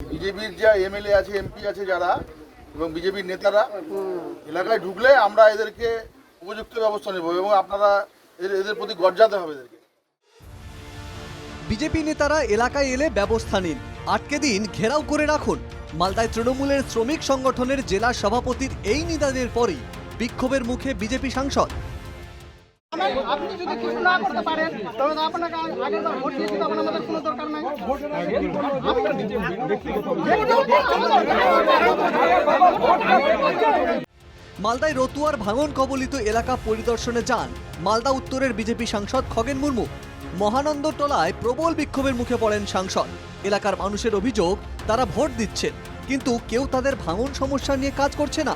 বিজেপির যা এমএলএ আছে এমপি আছে যারা এবং বিজেপির নেতারা এলাকায় ঢুকলে আমরা এদেরকে উপযুক্ত ব্যবস্থা নেব এবং আপনারা এদের প্রতি গর্জাতে হবে এদেরকে। বিজেপি নেতারা এলাকায় এলে ব্যবস্থা নিন। আটকে দিন ঘেরাও করে রাখুন। মালদায় তৃণমূলের শ্রমিক সংগঠনের জেলা সভাপতির এই নিদানের পরই বিক্ষোভের মুখে বিজেপি সাংসদ আপনি যদি কিছু না করতে পারেন তবে তো আপনাকে আগের বার ভোট দিয়েছি, তখন আমাদের কোনো দরকার নাই। মালদায় রতুয়ার ভাঙন কবলিত এলাকা পরিদর্শনে যান মালদা উত্তরের বিজেপি সাংসদ খগেন মুর্মু। মহানন্দ টলায় প্রবল বিক্ষোভের মুখে পড়েন সাংসদ। এলাকার মানুষের অভিযোগ, তারা ভোট দিচ্ছেন, কিন্তু কেউ তাদের ভাঙন সমস্যা নিয়ে কাজ করছে না।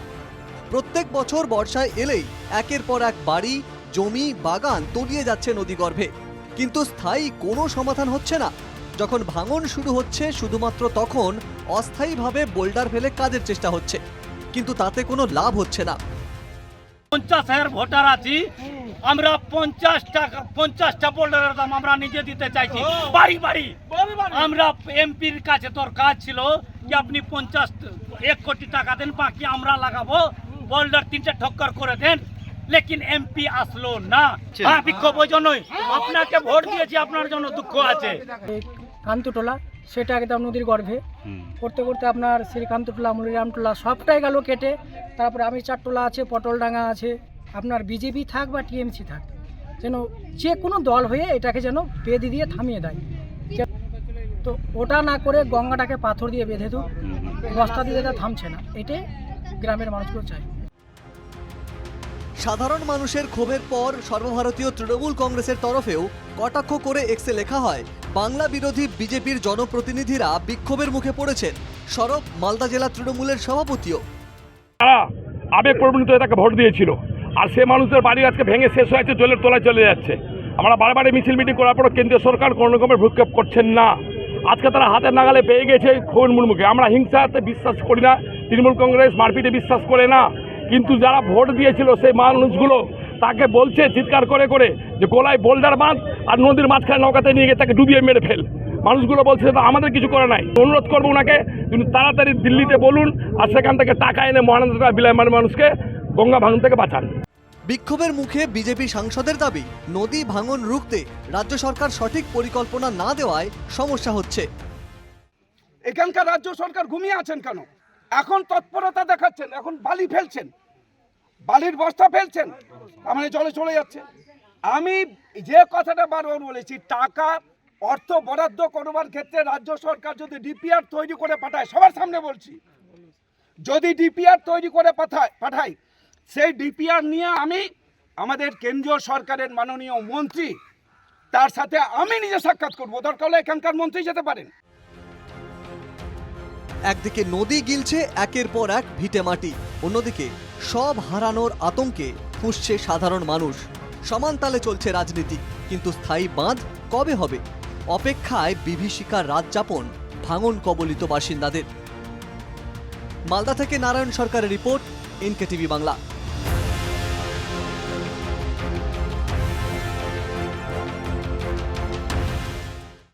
প্রত্যেক বছর বর্ষায় এলেই একের পর এক বাড়ি জমি বাগান তলিয়ে যাচ্ছে নদীগর্ভে। কিন্তু স্থায়ী কোনো সমাধান হচ্ছে না। যখন ভাঙন শুরু হচ্ছে শুধুমাত্র তখন অস্থায়ীভাবে বোল্ডার ফেলে কাজের চেষ্টা হচ্ছে। কিন্তু তাতে কোনো লাভ হচ্ছে না। পঞ্চাশ হাজার ভোটার আছি। আমরা পঞ্চাশ টাকা পঞ্চাশটা বোল্ডারের দাম আমরা নিজে দিতে চাইছি। বাড়ি বাড়ি। আমরা এমপির কাছে তোর কাজ ছিল কি আপনি পঞ্চাশ এক কোটি টাকা দেন বাকি আমরা লাগাবো। বোল্ডার তিনটে ঠক্কর করে দেন। লেকিন এমপি আসলো না। হ্যাঁ বিক্ষোভ ওই জন্যই। আপনাকে ভোট দিয়েছি আপনার জন্য দুঃখ আছে। কান্তটোলা সেটা একদম নদীর গর্ভে। করতে করতে আপনার শ্রীকান্তটোলা মুলিরামটোলা সবটাই গেল কেটে। তারপরে আমি চারটোলা আছে পটলডাঙ্গা আছে। আপনার বিজেপি থাক বা টিএমসি থাক যেন যে কোনো দল হয়ে এটাকে যেন বেঁধে দিয়ে থামিয়ে দেয়। তো ওটা না করে গঙ্গাটাকে পাথর দিয়ে বেঁধে দো বস্তা দিয়ে এটা থামছে না। এটাই গ্রামের মানুষগুলো চায়। সাধারণ মানুষের ক্ষোভের পর সর্বভারতীয় তৃণমূল কংগ্রেসের তরফেও কটাক্ষ করে এক্সে লেখা হয়, বাংলা বিরোধী বিজেপির জনপ্রতিনিধিরা বিক্ষোভের মুখে পড়েছেন। সরব মালদা জেলা তৃণমূলের সভাপতিও। তারা আবেগ প্রবণিত তাকে ভোট দিয়েছিল। আর সে মানুষদের বাড়ি আজকে ভেঙে শেষ হয়েছে জলের তলায় চলে যাচ্ছে। আমরা বারে বারে মিছিল মিটিং করার পরও কেন্দ্রীয় সরকার কোনো রকমের ভূক্ষেপ করছেন না। আজকে তারা হাতের নাগালে পেয়ে গেছে খোন মুর্মুকে আমরা হিংসাতে বিশ্বাস করি না, তৃণমূল কংগ্রেস মারপিটে বিশ্বাস করে না। কিন্তু যারা ভোট দিয়েছিল সেই মানুষগুলো তাকে বলছে চিৎকার করে করে যে গোলায় বোল্ডার বাঁধ আর নদীর মাঝখানে নৌকাতে নিয়ে গিয়ে তাকে ডুবিয়ে মেরে ফেল। মানুষগুলো বলছে তো আমাদের কিছু করে নাই। অনুরোধ করব ওনাকে তিনি তাড়াতাড়ি দিল্লিতে বলুন আর সেখান থেকে টাকা এনে মহানন্দা বিলাইমান মানুষকে গঙ্গা ভাঙন থেকে বাঁচান। বিক্ষোভের মুখে বিজেপি সাংসদের দাবি নদী ভাঙন রুখতে রাজ্য সরকার সঠিক পরিকল্পনা না দেওয়ায় সমস্যা হচ্ছে। এখানকার রাজ্য সরকার ঘুমিয়ে আছেন কেন? এখন তৎপরতা দেখাচ্ছেন এখন বালি ফেলছেন। বালির বস্তা ফেলছেন, তার মানে জলে চলে যাচ্ছে। আমি যে কথাটা বারবার বলেছি, টাকা, অর্থ বরাদ্দ করবার ক্ষেত্রে রাজ্য সরকার যদি ডিপিআর তৈরি করে পাঠায়, সবার সামনে বলছি, যদি ডিপিআর তৈরি করে পাঠায় পাঠায়, সেই ডিপিআর নিয়ে আমি আমাদের কেন্দ্রীয় সরকারের মাননীয় মন্ত্রী, তার সাথে আমি নিজে সাক্ষাৎ করব। দরকার হলে এখানকার মন্ত্রী যেতে পারেন। একদিকে নদী গিলছে, একের পর এক ভিটে মাটি। অন্যদিকে সব হারানোর আতঙ্কে ফুঁসছে সাধারণ মানুষ। সমান তালে চলছে রাজনীতি, কিন্তু স্থায়ী বাঁধ কবে হবে? অপেক্ষায় বিভীষিকার রাত যাপন ভাঙন কবলিত বাসিন্দাদের। মালদা থেকে নারায়ণ সরকারের রিপোর্ট এনকে টিভি বাংলা।